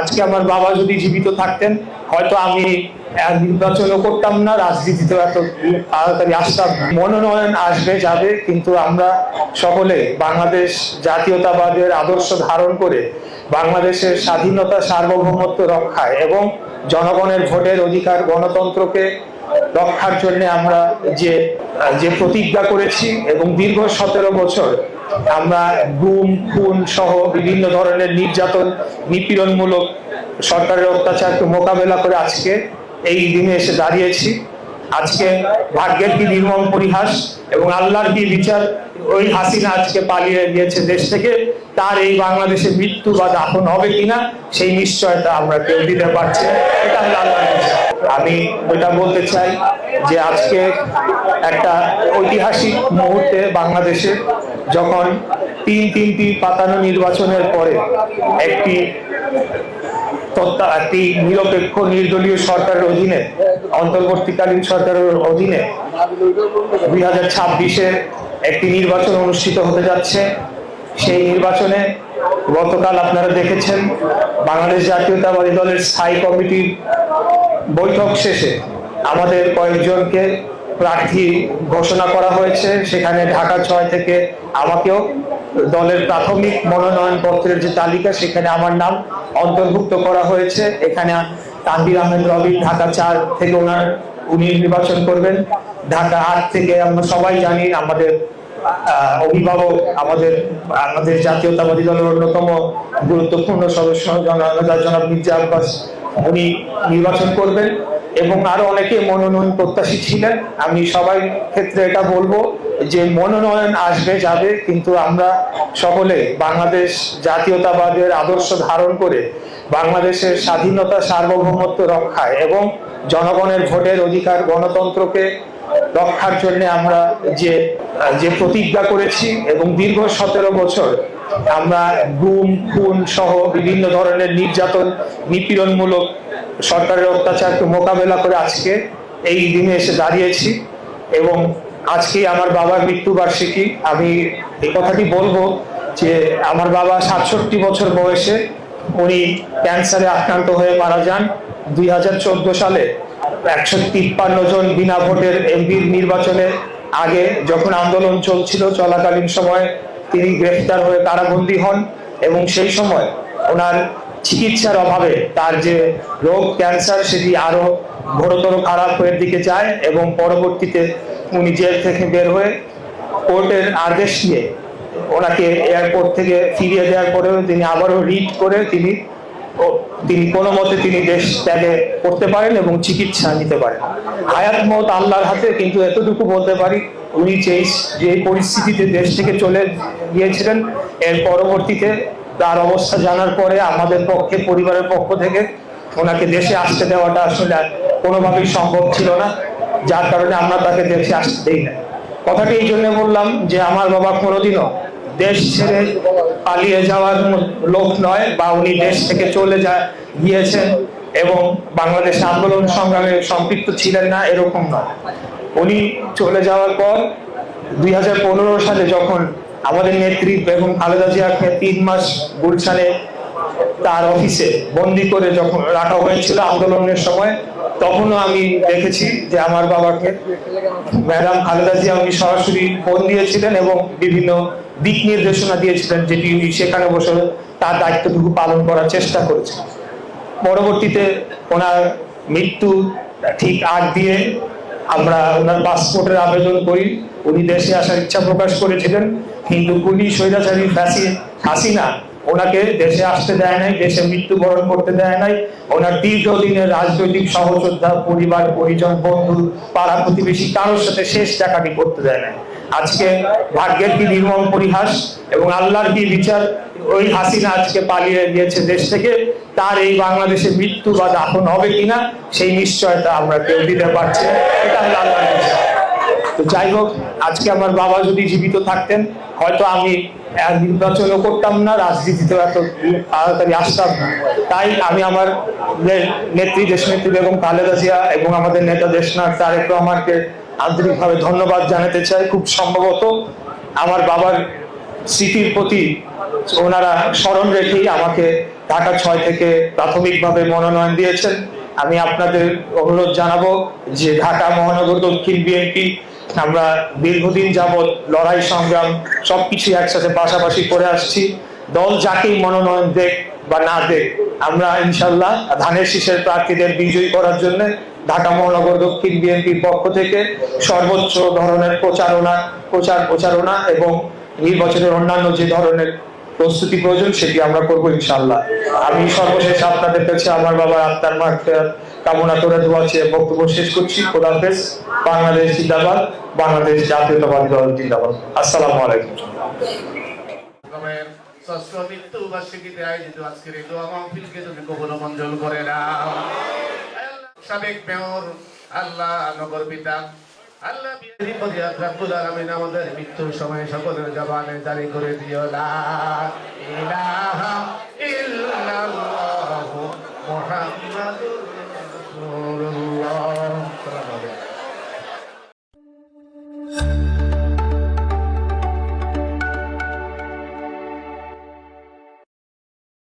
আজকে আমার বাবা যদি জীবিত থাকতেন, হয়তো আমি নির্বাচনও করতাম না রাজনীতিতে এত তাড়াতাড়ি আসতাম মনোনয়ন আসবে, যাবে, কিন্তু আমরা সকলে বাংলাদেশ জাতীয়তাবাদের আদর্শ ধারণ করে বাংলাদেশের স্বাধীনতা সার্বভৌমত্ব রক্ষায় এবং জনগণের ভোটের অধিকার গণতন্ত্রকে রক্ষার জন্য আমরা যে যে প্রতিজ্ঞা করেছি এবং দীর্ঘ সতেরো বছর আমরা গুম, খুন সহ বিভিন্ন ধরনের নির্যাতন, নিপীড়নমূলক সরকারের অত্যাচারকে মোকাবেলা করে আজকে এই দিনে এসে দাঁড়িয়েছি আজকে ভাগ্যের কি নির্মম পরিহাস এবং আল্লাহর কি বিচার ওই হাসিনা আজকে পালিয়ে গিয়েছে দেশ থেকে, তার এই বাংলাদেশে মৃত্যু বা দাফন হবে কিনা, সেই নিশ্চয়তা আমরা কেউ দিতে পারছি এটা হলো আল্লাহর বিচার। আমি ওইটা বলতে চাই যে আজকে একটা ঐতিহাসিক মুহূর্তে বাংলাদেশে যখন তিন তিনটি পাতানো নির্বাচনের পরে একটি একটি নিরপেক্ষ নির্দলীয় সরকারের অধীনে, অন্তর্বর্তীকালীন সরকারের অধীনে দুই হাজার ছাব্বিশে একটি নির্বাচন অনুষ্ঠিত হতে যাচ্ছে। সেই নির্বাচনে গতকাল আপনারা দেখেছেন বাংলাদেশ জাতীয়তাবাদী দলের স্থায়ী কমিটির বৈঠক শেষে আমাদের কয়েকজনকে প্রার্থী ঘোষণা করা হয়েছে। সেখানে ঢাকা ছয় থেকে আমাকেও দলের প্রাথমিক মনোনয়ন পত্রের যে তালিকা, সেখানে আমার নাম অন্তর্ভুক্ত করা হয়েছে। এখানে তানবির আহমেদ রবি ঢাকা চার থেকে ওনার, উনি নির্বাচন করবেন। ঢাকা আট থেকে আমরা সবাই জানি আমাদের অভিভাবক, আমাদের আমাদের জাতীয়তাবাদী দলের অন্যতম গুরুত্বপূর্ণ সদস্য জনাব জনাব মির্জা আব্বাস, উনি নির্বাচন করবেন। এবং আরও অনেকে মনোনয়ন প্রত্যাশী ছিলেন। আমি সবাই ক্ষেত্রে এটা বলব যে মনোনয়ন আসবে, যাবে, কিন্তু আমরা সকলে বাংলাদেশ জাতীয়তাবাদের আদর্শ ধারণ করে বাংলাদেশের স্বাধীনতা সার্বভৌমত্ব রক্ষায় এবং জনগণের ভোটের অধিকার গণতন্ত্রকে রক্ষার জন্য আমরা যে যে প্রতিজ্ঞা করেছি এবং দীর্ঘ সতেরো বছর আমরা গুম, খুন সহ বিভিন্ন ধরনের নির্যাতন, নিপীড়নমূলক সরকারের অত্যাচারকে মোকাবেলা করে আজকে এই দিনে এসে দাঁড়িয়েছি এবং আজকে আমার বাবার মৃত্যুবার্ষিকী। আমি এই কথাটি বলব যে আমার বাবা সাতষট্টি বছর বয়সে উনি ক্যান্সারে আক্রান্ত হয়ে মারা যান। দুই হাজার চোদ্দ সালে একশো তিপ্পান্ন জন বিনা ভোটের এমপির নির্বাচনে আগে যখন আন্দোলন চলছিল চলাকালীন সময় তিনি গ্রেফতার হয়ে কারাবন্দী হন এবং সেই সময় ওনার চিকিৎসার অভাবে তার যে রোগ, ক্যান্সার, সেটি আরও ঘোরতর খারাপ হয়ে দিকে যায় এবং পরবর্তীতে উনি জেল থেকে বের হয়ে কোর্টের আদেশ নিয়ে ওনাকে এয়ারপোর্ট থেকে ফিরিয়ে দেওয়ার পরেও তিনি আবারও রিট করে তিনি তিনি কোনো মতে তিনি দেশ ত্যাগে করতে পারেন এবং চিকিৎসা নিতে পারেন। হায়াত মত আল্লাহর হাতে, কিন্তু এতটুকু বলতে পারি, উনি যে যে পরিস্থিতিতে দেশ থেকে চলে গিয়েছিলেন, এর পরবর্তীতে তার অবস্থা জানার পরে আমাদের পক্ষে, পরিবারের পক্ষ থেকে ওনাকে দেশে আসতে দেওয়াটা আসলে কোনোভাবেই সম্ভব ছিল না। যার কারণে আমরা তাকে দেশে আসতে দেই না কথাটি এই জন্য বললাম যে, আমার বাবা কোনোদিনও দেশ ছেড়ে পালিয়ে যাওয়ার লোক নয় বা উনি দেশ থেকে চলে যা গিয়েছেন এবং বাংলাদেশ আন্দোলন সংগ্রামে সম্পৃক্ত ছিলেন না, এরকম নয়। উনি চলে যাওয়ার পর দুই হাজার পনেরো সালে যখন আমাদের নেত্রী বেগম খালেদা জিয়াকে তিন মাস গুলশানে তার অফিসে বন্দি করে যখন রাখা হয়েছিল আন্দোলনের সময়, তখনও আমি দেখেছি যে আমার বাবাকে ম্যাডাম খালেদা জিয়া উনি সরাসরি ফোন দিয়েছিলেন এবং বিভিন্ন দিক নির্দেশনা দিয়েছিলেন যেটি উনি সেখানে বসে তার দায়িত্বটুকু পালন করার চেষ্টা করেছেন। পরবর্তীতে ওনার মৃত্যু ঠিক আগ দিয়ে আমরা ওনার পাসপোর্টের আবেদন করি। উনি দেশে আসার ইচ্ছা প্রকাশ করেছিলেন। কিন্তু পুলিশ, স্বৈরাচারী হাসিনা ওনাকে দেশে আসতে দেয় নাই, দেশে মৃত্যুবরণ করতে দেয় নাই। ওনার দীর্ঘদিনের রাজনৈতিক সহযোদ্ধা, পরিবার, পরিজন, বন্ধু, পাড়া প্রতিবেশী কারোর সাথে শেষ দেখাটি করতে দেয় নাই। আজকে ভাগ্যের কি নির্মম পরিহাস এবং আল্লাহর কি বিচার ওই হাসিনা আজকে পালিয়ে গিয়েছে দেশ থেকে, তার এই বাংলাদেশে মৃত্যু বা দাফন হবে কিনা, সেই নিশ্চয়তা আমরা কেউ দিতে পারছি এটা হলো আল্লাহর বিচার। তো যাই হোক, আজকে আমার বাবা যদি জীবিত থাকতেন, হয়তো আমি নির্বাচনও করতাম না রাজনীতিতে এত তাড়াতাড়ি আসতাম না। তাই আমি আমার নেত্রী, দেশনেত্রী বেগম খালেদা জিয়া এবং আমাদের নেতা দেশনাথ তারেক রহমানকে আন্তরিকভাবে ধন্যবাদ জানাতে চাই। খুব সম্ভবত আমার বাবার স্মৃতির প্রতি ওনারা স্মরণ রেখেই আমাকে ঢাকা ছয় থেকে প্রাথমিকভাবে মনোনয়ন দিয়েছেন। আমি আপনাদের অনুরোধ জানাব যে ঢাকা মহানগর দক্ষিণ বিএনপি আমরা দীর্ঘদিন যাবৎ লড়াই, সংগ্রাম সবকিছু একসাথে পাশাপাশি করে আসছি। দল যাকেই মনোনয়ন দেখ বা না দেখ, আমরা ইনশাল্লাহ ধানের শীষের প্রার্থীদের বিজয়ী করার জন্য ঢাকা মহানগর দক্ষিণ বিএনপির পক্ষ থেকে সর্বোচ্চ ধরনের প্রচারণা, প্রচার প্রচারণা এবং নির্বাচনের অন্যান্য যে ধরনের প্রস্তুতি প্রয়োজন সেটি আমরা করব ইনশাল্লাহ আমি সর্বশেষ আপনাদের কাছে, আমার বাবার আত্মার মাঠ কামনা করে দোয়া চেয়ে বক্তব্য শেষ করছি। খোদাফেজ বাংলাদেশ জিন্দাবাদ। বাংলাদেশ জাতীয়তাবাদী দল জিন্দাবাদ। আসসালামু আলাইকুম। ষষ্ঠ মৃত্যু বার্ষিকীতে আয়োজিত আজকের এই দোয়া মাহফিলকে তুমি করে সাবেক মেয়র, আল্লাহ নগর পিতা, আল্লাহ রাব্বুল আলামিন আমাদের মৃত্যুর সময় সকলের জবানে জারি করে দিও। লা ইলাহা